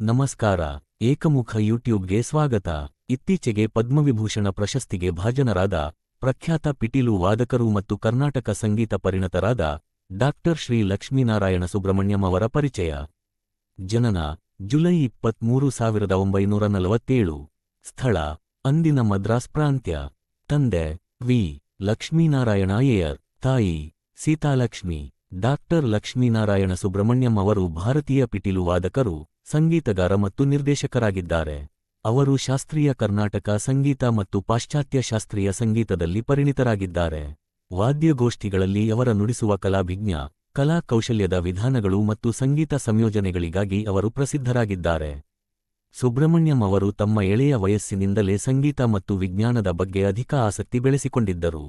ನಮಸ್ಕಾರ, ಏಕಮುಖ ಯೂಟ್ಯೂಬ್ಗೆ ಸ್ವಾಗತ. ಇತ್ತೀಚೆಗೆ ಪದ್ಮವಿಭೂಷಣ ಪ್ರಶಸ್ತಿಗೆ ಭಾಜನರಾದ ಪ್ರಖ್ಯಾತ ಪಿಟೀಲು ವಾದಕರು ಮತ್ತು ಕರ್ನಾಟಕ ಸಂಗೀತ ಪರಿಣತರಾದ ಡಾಕ್ಟರ್ ಶ್ರೀ ಲಕ್ಷ್ಮೀನಾರಾಯಣ ಸುಬ್ರಹ್ಮಣ್ಯಂ ಅವರ ಪರಿಚಯ. ಜನನ ಜುಲೈ ಇಪ್ಪತ್ಮೂರು ಸಾವಿರದ ಒಂಬೈನೂರ ನಲವತ್ತೇಳು. ಸ್ಥಳ ಅಂದಿನ ಮದ್ರಾಸ್ ಪ್ರಾಂತ್ಯ. ತಂದೆ ವಿ. ಲಕ್ಷ್ಮೀನಾರಾಯಣ ಅಯ್ಯರ್, ತಾಯಿ ಸೀತಾಲಕ್ಷ್ಮಿ ಡಾಕ್ಟರ್ ಲಕ್ಷ್ಮೀನಾರಾಯಣ ಸುಬ್ರಹ್ಮಣ್ಯಂ ಅವರು ಭಾರತೀಯ ಪಿಟೀಲು ವಾದಕರು. ಸಂಗೀತಗಾರ ಮತ್ತು ನಿರ್ದೇಶಕರಾಗಿದ್ದಾರೆ. ಅವರು ಶಾಸ್ತ್ರೀಯ ಕರ್ನಾಟಕ ಸಂಗೀತ ಮತ್ತು ಪಾಶ್ಚಾತ್ಯ ಶಾಸ್ತ್ರೀಯ ಸಂಗೀತದಲ್ಲಿ ಪರಿಣಿತರಾಗಿದ್ದಾರೆ. ವಾದ್ಯಗೋಷ್ಠಿಗಳಲ್ಲಿ ಅವರ ನುಡಿಸುವ ಕಲಾಭಿಜ್ಞ ಕಲಾ ಕೌಶಲ್ಯದ ವಿಧಾನಗಳು ಮತ್ತು ಸಂಗೀತ ಸಂಯೋಜನೆಗಳಿಗಾಗಿ ಅವರು ಪ್ರಸಿದ್ಧರಾಗಿದ್ದಾರೆ. ಸುಬ್ರಹ್ಮಣ್ಯಂ ಅವರು ತಮ್ಮ ಎಳೆಯ ವಯಸ್ಸಿನಿಂದಲೇ ಸಂಗೀತ ಮತ್ತು ವಿಜ್ಞಾನದ ಬಗ್ಗೆ ಅಧಿಕ ಆಸಕ್ತಿ ಬೆಳೆಸಿಕೊಂಡಿದ್ದರು.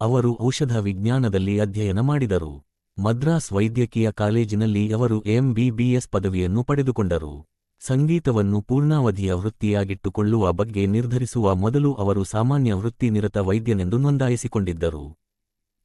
ಅವರು ಔಷಧ ವಿಜ್ಞಾನದಲ್ಲಿ ಅಧ್ಯಯನ ಮಾಡಿದರು. ಮದ್ರಾಸ್ ವೈದ್ಯಕೀಯ ಕಾಲೇಜಿನಲ್ಲಿ ಅವರು ಎಂಬಿಬಿಎಸ್ ಪದವಿಯನ್ನು ಪಡೆದುಕೊಂಡರು. ಸಂಗೀತವನ್ನು ಪೂರ್ಣಾವಧಿಯ ವೃತ್ತಿಯಾಗಿಟ್ಟುಕೊಳ್ಳುವ ಬಗ್ಗೆ ನಿರ್ಧರಿಸುವ ಮೊದಲು ಅವರು ಸಾಮಾನ್ಯ ವೃತ್ತಿನಿರತ ವೈದ್ಯನೆಂದು ನೋಂದಾಯಿಸಿಕೊಂಡಿದ್ದರು.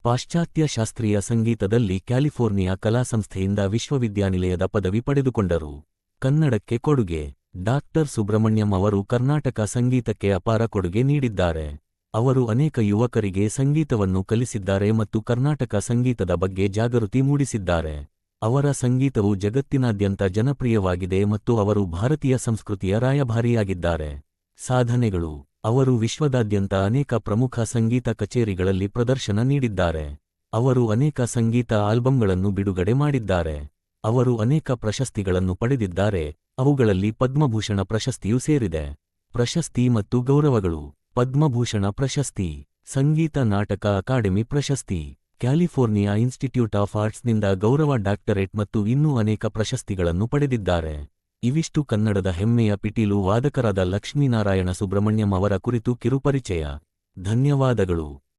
ಪಾಶ್ಚಾತ್ಯ ಶಾಸ್ತ್ರೀಯ ಸಂಗೀತದಲ್ಲಿ ಕ್ಯಾಲಿಫೋರ್ನಿಯಾ ಕಲಾಸಂಸ್ಥೆಯಿಂದ ವಿಶ್ವವಿದ್ಯಾನಿಲಯದ ಪದವಿ ಪಡೆದುಕೊಂಡರು. ಕನ್ನಡಕ್ಕೆ ಕೊಡುಗೆ, ಡಾಕ್ಟರ್ ಸುಬ್ರಹ್ಮಣ್ಯಂ ಅವರು ಕರ್ನಾಟಕ ಸಂಗೀತಕ್ಕೆ ಅಪಾರ ಕೊಡುಗೆ ನೀಡಿದ್ದಾರೆ. ಅವರು ಅನೇಕ ಯುವಕರಿಗೆ ಸಂಗೀತವನ್ನು ಕಲಿಸಿದ್ದಾರೆ ಮತ್ತು ಕರ್ನಾಟಕ ಸಂಗೀತದ ಬಗ್ಗೆ ಜಾಗೃತಿ ಮೂಡಿಸಿದ್ದಾರೆ. ಅವರ ಸಂಗೀತವು ಜಗತ್ತಿನಾದ್ಯಂತ ಜನಪ್ರಿಯವಾಗಿದೆ ಮತ್ತು ಅವರು ಭಾರತೀಯ ಸಂಸ್ಕೃತಿಯ ರಾಯಭಾರಿಯಾಗಿದ್ದಾರೆ. ಸಾಧನೆಗಳು. ಅವರು ವಿಶ್ವದಾದ್ಯಂತ ಅನೇಕ ಪ್ರಮುಖ ಸಂಗೀತ ಕಚೇರಿಗಳಲ್ಲಿ ಪ್ರದರ್ಶನ ನೀಡಿದ್ದಾರೆ. ಅವರು ಅನೇಕ ಸಂಗೀತ ಆಲ್ಬಂಗಳನ್ನು ಬಿಡುಗಡೆ ಮಾಡಿದ್ದಾರೆ. ಅವರು ಅನೇಕ ಪ್ರಶಸ್ತಿಗಳನ್ನು ಪಡೆದಿದ್ದಾರೆ. ಅವುಗಳಲ್ಲಿ ಪದ್ಮಭೂಷಣ ಪ್ರಶಸ್ತಿಯೂ ಸೇರಿದೆ. ಪ್ರಶಸ್ತಿ ಮತ್ತು ಗೌರವಗಳು. ಪದ್ಮಭೂಷಣ ಪ್ರಶಸ್ತಿ, ಸಂಗೀತ ನಾಟಕ ಅಕಾಡೆಮಿ ಪ್ರಶಸ್ತಿ, ಕ್ಯಾಲಿಫೋರ್ನಿಯಾ ಇನ್ಸ್ಟಿಟ್ಯೂಟ್ ಆಫ್ ಆರ್ಟ್ಸ್ನಿಂದ ಗೌರವ ಡಾಕ್ಟರೇಟ್ ಮತ್ತು ಇನ್ನೂ ಅನೇಕ ಪ್ರಶಸ್ತಿಗಳನ್ನು ಪಡೆದಿದ್ದಾರೆ. ಇವಿಷ್ಟು ಕನ್ನಡದ ಹೆಮ್ಮೆಯ ಪಿಟೀಲು ವಾದಕರಾದ ಲಕ್ಷ್ಮೀನಾರಾಯಣ ಸುಬ್ರಹ್ಮಣ್ಯಂ ಅವರ ಕುರಿತು ಕಿರುಪರಿಚಯ. ಧನ್ಯವಾದಗಳು.